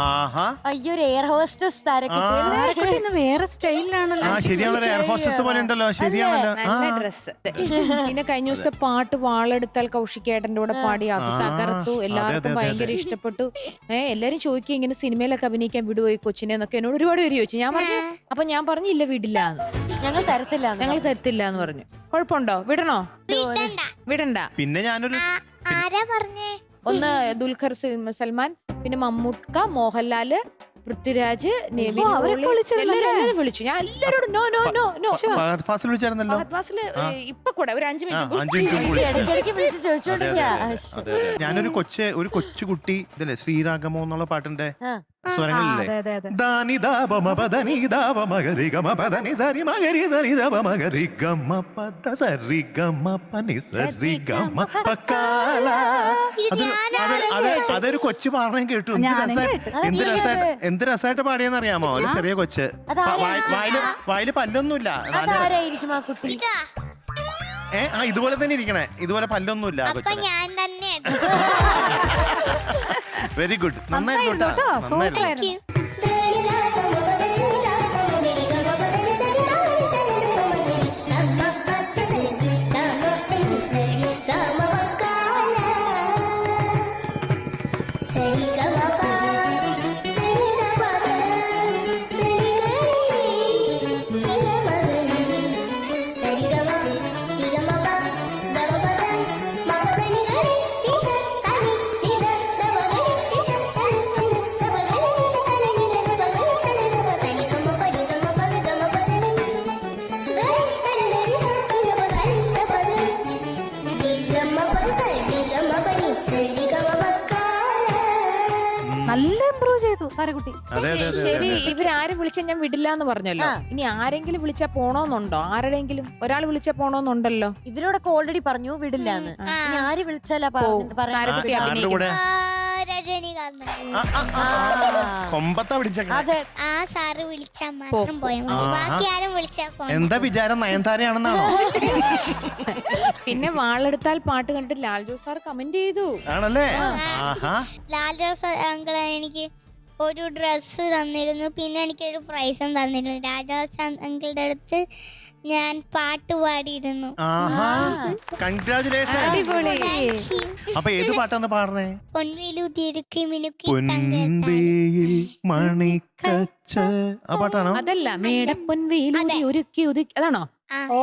ആഹാ. അയ്യോ ഒരു air hostess ആ. ആരെക്കൂടി വേറെ സ്റ്റൈലിലാണല്ലോ? ആ ശരിയാണല്ലോ എയർ ഹോസ്റ്റസ് പോലെ ഉണ്ടല്ലോ ശരിയാണല്ലോ നല്ല ഡ്രസ് പിന്നെ കഴിഞ്ഞ ദിവസത്തെ പാട്ട് വാളെടുത്താൽ കൗശികേട്ടന്റെ കൂടെ പാടി അത് തകർത്തു. എല്ലാവർക്കും ഭയങ്കര ഇഷ്ടപ്പെട്ടു. ഏ എല്ലാരും ചോദിക്കും ഇങ്ങനെ സിനിമയിലൊക്കെ അഭിനയിക്കാൻ വിടുവോ ഈ കൊച്ചിനെ? എന്നൊക്കെ എന്നോട് ഒരുപാട് പേര് ചോദിച്ചു. ഞാൻ പറഞ്ഞു അപ്പൊ ഞാൻ പറഞ്ഞു ഇല്ല വിടില്ല ഞങ്ങൾ തരത്തില്ല ഞങ്ങൾ തരത്തില്ല എന്ന് പറഞ്ഞു. കുഴപ്പമുണ്ടോ? വിടണോ? വിടണ്ട. വിടണ്ട. പിന്നെ ഞാനൊരു ആരാ പറഞ്ഞേ? ഒന്ന് ദുൽഖർ സൽമാൻ പിന്നെ മമ്മൂക്ക മോഹൻലാൽ പൃഥ്വിരാജ് നിവിൻ? എല്ലാവരും വിളിച്ചു. ഞാൻ എല്ലാരോടും no no no no. Fazil വിളിച്ചായിരുന്നല്ലോ? Fazil ഇപ്പൊ കൂടെ ഒരു അഞ്ചു മിനിറ്റ്. ഞാനൊരു കൊച്ചു ഒരു കൊച്ചുകുട്ടി ഇതല്ലേ ശ്രീരാഗമോ എന്നുള്ള പാട്ടിന്റെ ആ. സ്വരങ്ങളില്ലേ. ദാനി ദാപമ പദനി ദാപ മകരി ഗമ പദനി സരി മകരി സരി ദാപ മകരി ഗമ പദ സരി ഗമ പനി സരി ഗമ പക്കാല അതൊരു അത് അത് അതൊരു കൊച്ചു പാടണം കേട്ടു. എന്ത് രസമായിട്ട് എന്ത് രസായിട്ട് രസമായിട്ട് പാടിയെന്ന് അറിയാമോ ഒരു ചെറിയ കൊച്ച്. വായിൽ വായിൽ പല്ലൊന്നുമില്ല. നല്ല- അതാരായിരിക്കും ആ കുട്ടി? ഏ ആ ഇതുപോലെ തന്നെ ഇരിക്കണേ. ഇതുപോലെ പല്ലൊന്നുമില്ല ഞാൻ തന്നെ. വെരി ഗുഡ് നന്നായിരുന്നു കേട്ടോ കേട്ടോ. നന്നായിരുന്നു. സൂപ്പറായിരുന്നു. നല്ല ഇമ്പ്രൂവ് ചെയ്തു താരക്കുട്ടി ശരി ഇവരാരും വിളിച്ചാൽ ഞാൻ വിടില്ല എന്ന് പറഞ്ഞല്ലോ ഇനി ആരെങ്കിലും വിളിച്ചാ പോണോന്നുണ്ടോ? ആരുടെയെങ്കിലും ഒരാൾ വിളിച്ചാ പോണോന്നുണ്ടല്ലോ? ഇവരോടൊക്കെ ഓൾറെഡി പറഞ്ഞു വിടില്ല എന്ന് ഇനി ആര് വിളിച്ചാലാ പോവും. കൊമ്പത്താ പിടിച്ചേക്കണേ. അതെ. ആ സാറ് വിളിച്ചാ മാത്രം പോയാൽ മതി. ബാക്കി ആരും വിളിച്ചാ എന്താ വിചാരം? നയൻതാരയാണെന്നാണോ? പിന്നെ വാളെടുത്താൽ പാട്ട് കണ്ടിട്ട് ലാൽ ജോസ് സാർ കമന്റ് ചെയ്തു. ആണല്ലേ? ആഹാ. ലാൽ ജോസ് അങ്കിൾ എനിക്ക് ഒരു ഡ്രസ്സ് തന്നിരുന്നു. പിന്നെ എനിക്കൊരു പ്രൈസും തന്നിരുന്നു. രാജാ അങ്കിളുടെ അടുത്ത് ഞാൻ പാട്ട് പാടിയിരുന്നു. ആഹാ. കൺഗ്രാചുലേഷൻ അപ്പൊ ഏത് പാട്ടാണ് പാടുന്നേ? പൊൻവേലൂതിരുക്കി മിനുക്കി തങ്കത്താൻ. പൊൻവേയിൽ മണിക്കച്ച. ആ പാട്ടാണോ? അതല്ല മേട വെയിലൂതി ഒരുക്കി ഒതുക്കി. അതാണോ?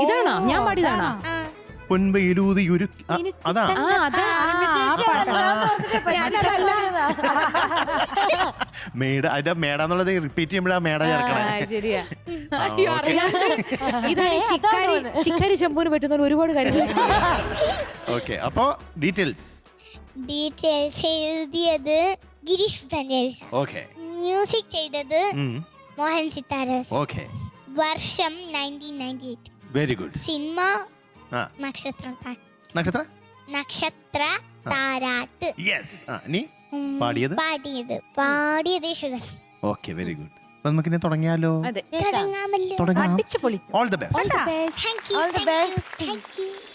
ഇതാണോ? ഞാൻ പാടിയതാണോ? പൊൻവെയിലൂതി അതാ. മേട അതിന്റെ മേട എന്നുള്ളത് റിപ്പീറ്റ് ചെയ്യുമ്പോഴാ മേട ആ, ചേർക്കണേ. ശരിയാ. ആ, അയ്യോ ഓക്കേ. അറിയാണ്ട്. ഇതാണ് ശിക്കാരി ശിക്കാരി ശംഭുവിന് പറ്റുന്ന ഒരുപാട് കാര്യങ്ങൾ. ഓക്കെ അപ്പോ ഡീറ്റെയിൽസ്. ഡീറ്റെയിൽസ് എഴുതിയത് ഗിരീഷ് ഓക്കെ. മ്യൂസിക് ചെയ്തത് മോഹൻ സിത്താരസ്. ഓക്കെ. വർഷം nineteen ninety eight very good cinema നക്ഷത്ര നക്ഷത്ര? നക്ഷത്ര താരാട്ട്. യെസ് ആ നീ പാടിയത്? പാടിയത്. പാടിയത് യേശുദാസ് ഓക്കെ വെരി ഗുഡ് അപ്പൊ നമുക്കിനി തുടങ്ങിയാലോ? അതെ. തുടങ്ങാമല്ലോ. തുടങ്ങാം. അടിച്ചു പൊളി all the best All the best. Thank you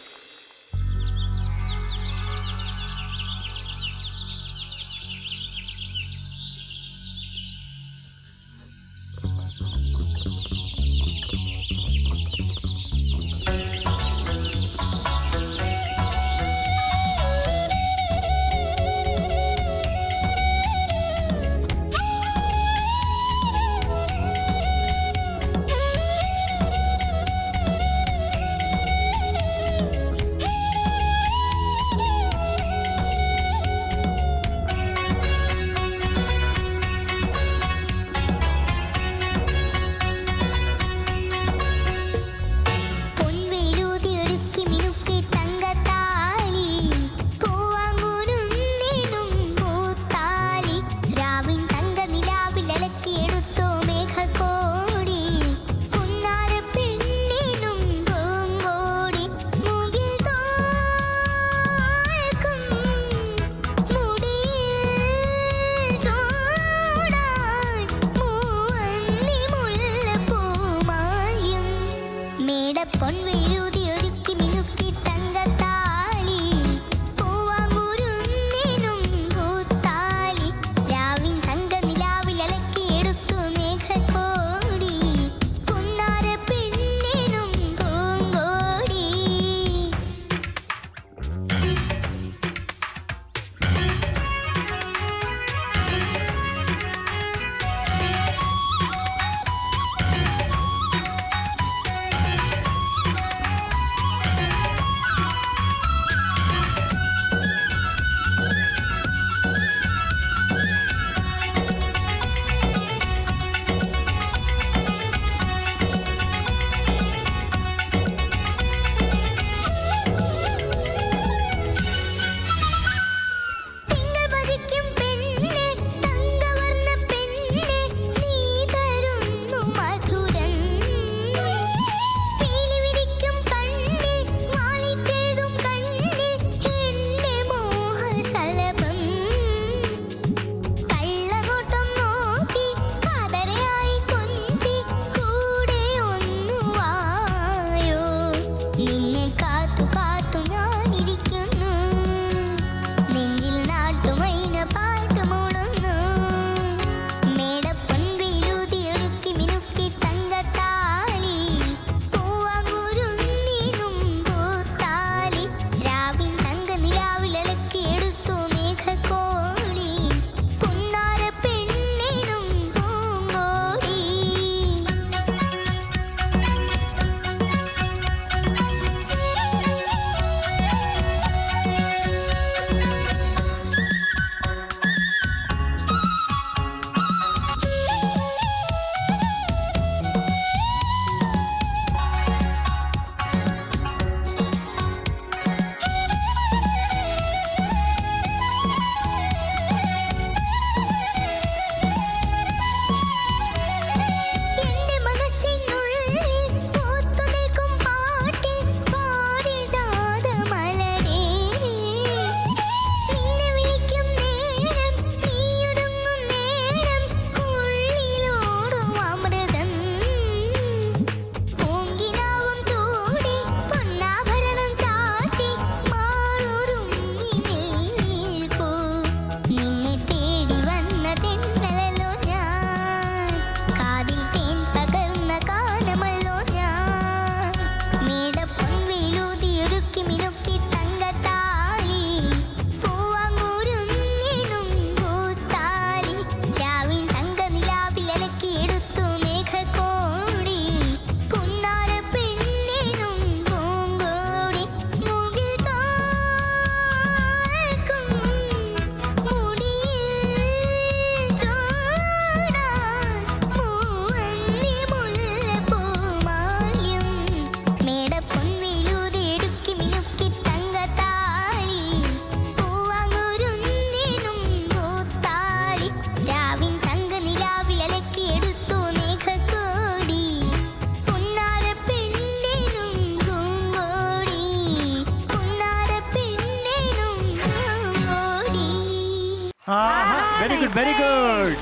good very good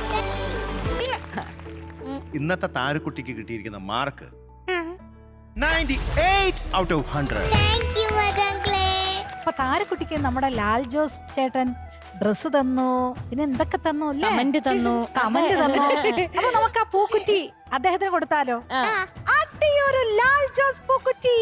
ഇന്നത്തെ താരക്കുട്ടിക്ക് കിട്ടിയിരിക്കുന്ന മാർക്ക് ഔട്ട് ഓഫ് ഹൺഡ്രഡ് അപ്പൊ താരക്കുട്ടിക്ക് നമ്മുടെ ലാൽ ജോസ് ചേട്ടൻ ഡ്രസ് തന്നു. പിന്നെ എന്തൊക്കെ തന്നു കമന്റ് തന്നു. കമന്റ് തന്നു. അപ്പൊ നമുക്ക് ആ പൂക്കുറ്റി അദ്ദേഹത്തിന് കൊടുത്താലോ? ആ. അടിയൊരു ലാൽ ജോസ് പൂക്കുറ്റി.